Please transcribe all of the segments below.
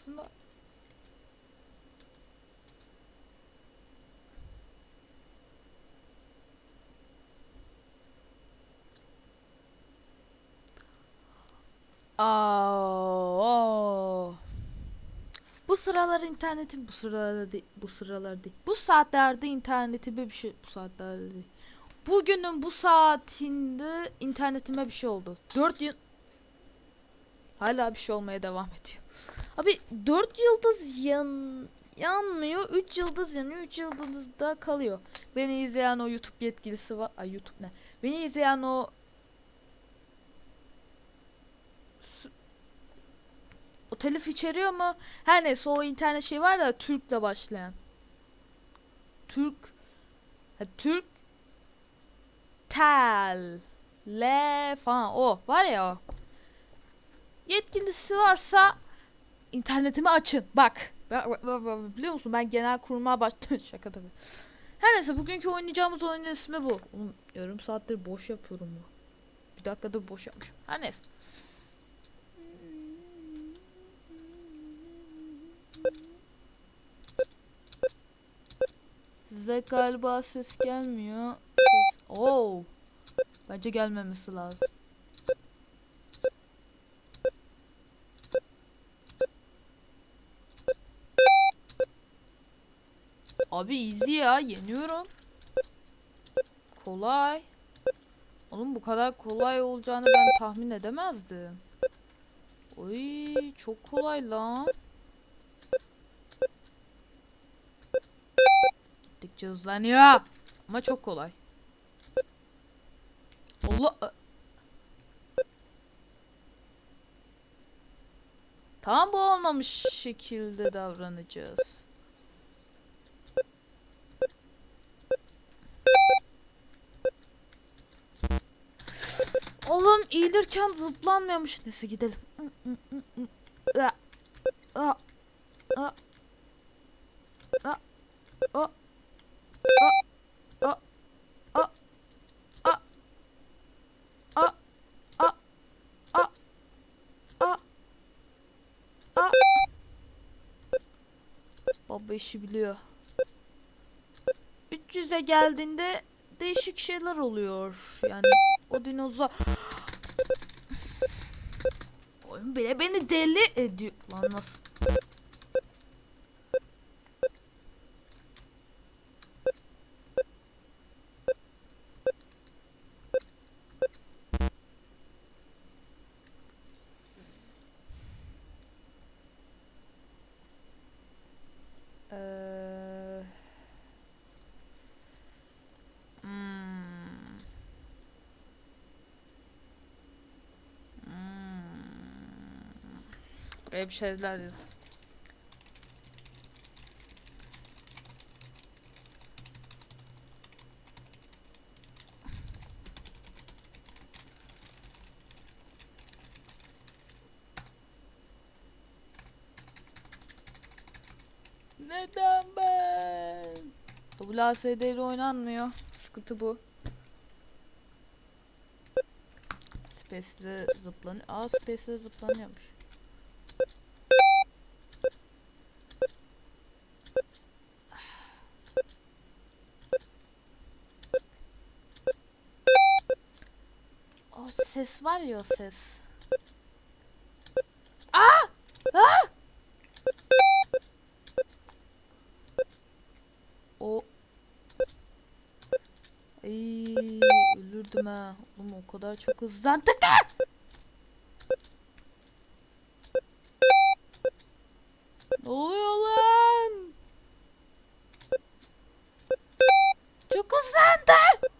aslında Aa, bu sıralar internetim bu sıralar değil, bu sıralar değil. Bu saatlerde internetime bir şey bu saatlerde değil. Bugünün bu saatinde internetime bir şey oldu. 4 yıl hala bir şey olmaya devam ediyor. Abi 4 yıldız yan yanmıyor. 3 yıldız yanıyor. 3 yıldız da kalıyor. Beni izleyen o YouTube yetkilisi var. Ay YouTube ne? Beni izleyen o O telif içeriyor mu? Her neyse o internet şey var da Türk'le başlayan. Türk ha, Türk tel le falan o var ya o. Yetkilisi varsa internetimi açın. Bak. Biliyor musun ben genel kurmaya başladım. Şaka tabii. Her neyse bugünkü oynayacağımız oyunun ismi bu. Oğlum, yarım saattir boş yapıyorum bu. Bir dakikada boş yapmışım. Her neyse. Size galiba ses gelmiyor. Ses... Oo. Bence gelmemesi lazım. Abi easy ya yeniyorum. Kolay. Oğlum bu kadar kolay olacağını ben tahmin edemezdim. Oy çok kolay lan. Gittikçe hızlanıyor. Ama çok kolay. Allah. Tam bu olmamış şekilde davranacağız. Eğilirken zıplanmıyormuş. Neyse gidelim. Baba işi biliyor. 300'e geldiğinde değişik şeyler oluyor. Yani o dinozor... Bile beni deli ediyor. Lan nasıl? Böyle bir şeyler yaz. Neden ben? WSD ile oynanmıyor. Sıkıntı bu. Space'le zıplanıyor. Aa Space'le zıplanıyormuş. O ses var ya o ses. Aa! Aa! O Ay ölürdüm ha. Oğlum o kadar çok hızlandık da. Ne oluyor lan? Çok hızlandı.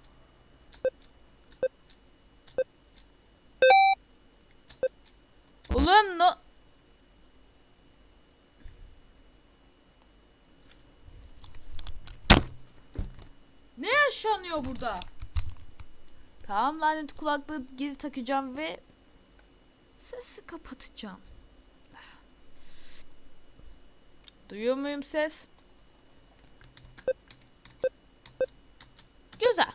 Ulan no... Ne yaşanıyor burada? Tamam lanet kulaklığı geri takacağım ve sesi kapatacağım. Duyuyor muyum ses? Güzel.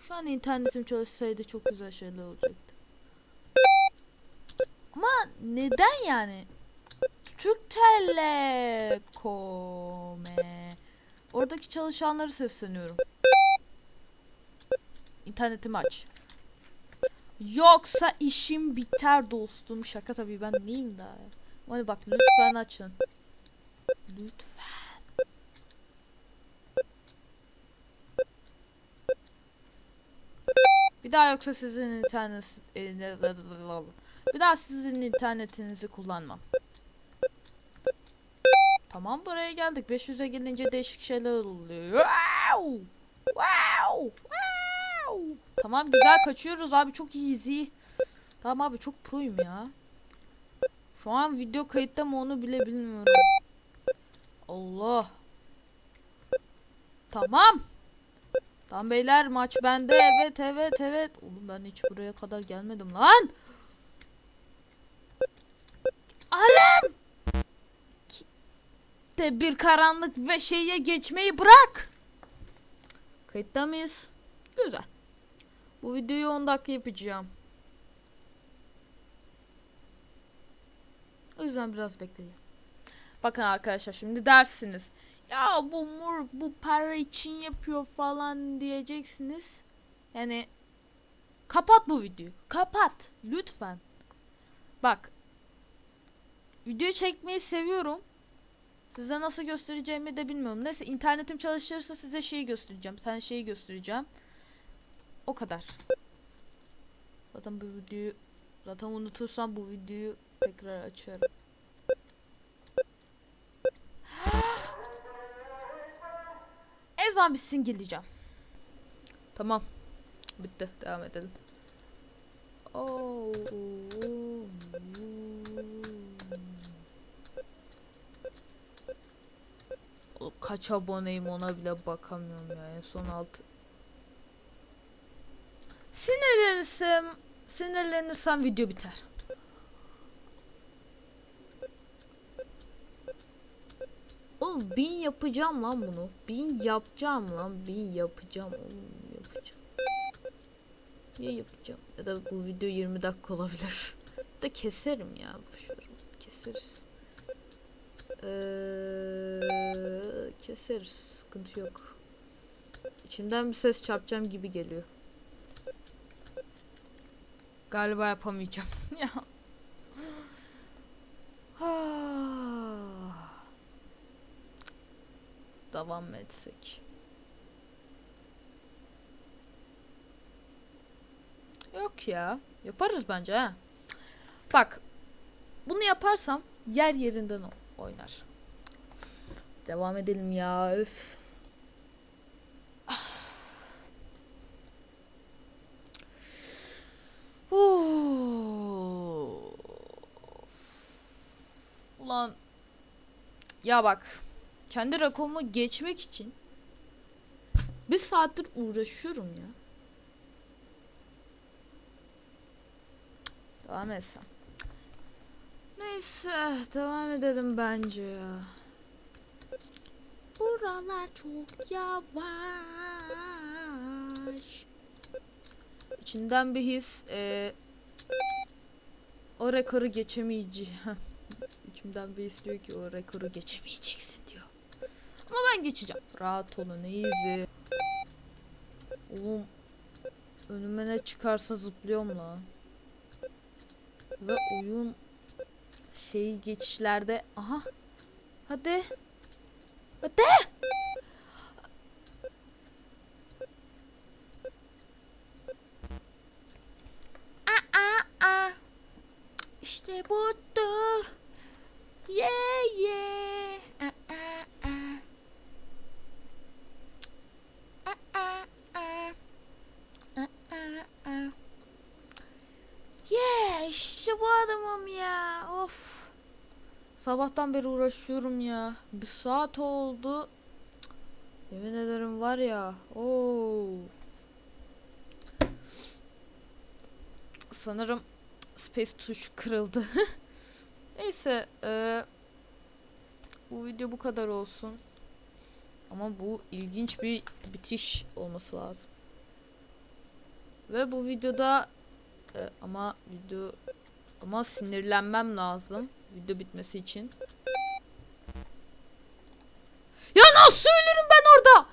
Şu an internetim çalışsaydı çok güzel şeyler olacaktı. neden yani? Türk Telekom'e oradaki çalışanları sesleniyorum. İnternetimi aç. Yoksa işim biter dostum. Şaka tabii ben neyim daha. ya. Hadi bak lütfen açın. Lütfen. Bir daha yoksa sizin internet bir daha sizin internetinizi kullanmam. Tamam buraya geldik. 500'e gelince değişik şeyler oluyor. Wow! Wow! Wow! Tamam güzel kaçıyoruz abi çok easy. Tamam abi çok proyum ya. Şu an video kayıtta mı onu bile bilmiyorum. Allah. Tamam. Tamam beyler maç bende. Evet evet evet. Oğlum ben hiç buraya kadar gelmedim lan. De bir karanlık ve şeye geçmeyi bırak. Kayıtta mıyız? Güzel. Bu videoyu 10 dakika yapacağım. O yüzden biraz bekleyin. Bakın arkadaşlar şimdi dersiniz. Ya bu mur bu para için yapıyor falan diyeceksiniz. Yani kapat bu videoyu. Kapat lütfen. Bak. Video çekmeyi seviyorum. Size nasıl göstereceğimi de bilmiyorum. Neyse internetim çalışırsa size şeyi göstereceğim. Sen şeyi göstereceğim. O kadar. Zaten bu videoyu zaten unutursam bu videoyu tekrar açarım. Ezan bitsin geleceğim. Tamam. Bitti. Devam edelim. Oo. Kaç aboneyim ona bile bakamıyorum ya. En son altı. Sinirlenirsem, sinirlenirsem video biter. Oğlum bin yapacağım lan bunu. Bin yapacağım lan. Bin yapacağım. Oğlum yapacağım. Ya yapacağım. Ya da bu video 20 dakika olabilir. da keserim ya. Boşver. Keseriz. Ee, keseriz. Sıkıntı yok. İçimden bir ses çarpacağım gibi geliyor. Galiba yapamayacağım. ya. Devam etsek? Yok ya. Yaparız bence ha. Bak. Bunu yaparsam yer yerinden oynar. Devam edelim ya. Öf. Ulan ya bak kendi rakomu geçmek için bir saattir uğraşıyorum ya. Devam etsem. Neyse devam edelim bence ya. Buralar çok yavaş. İçinden bir his e, o rekoru geçemeyeceğim. İçimden bir his diyor ki o rekoru geçemeyeceksin diyor. Ama ben geçeceğim. Rahat olun easy. Oğlum önüme ne çıkarsa zıplıyorum lan. Ve oyun şey geçişlerde aha hadi hadi Aa, aa, aa. İşte budur. Yeah yeah. Aa, aa, aa. Aa, aa, aa. Aa, aa, aa. Yeah işte bu adamım ya. Of. Sabahtan beri uğraşıyorum ya. Bir saat oldu. Yemin ederim var ya. Oo. Sanırım space tuş kırıldı. Neyse. eee, bu video bu kadar olsun. Ama bu ilginç bir bitiş olması lazım. Ve bu videoda e, ama video Ama sinirlenmem lazım video bitmesi için.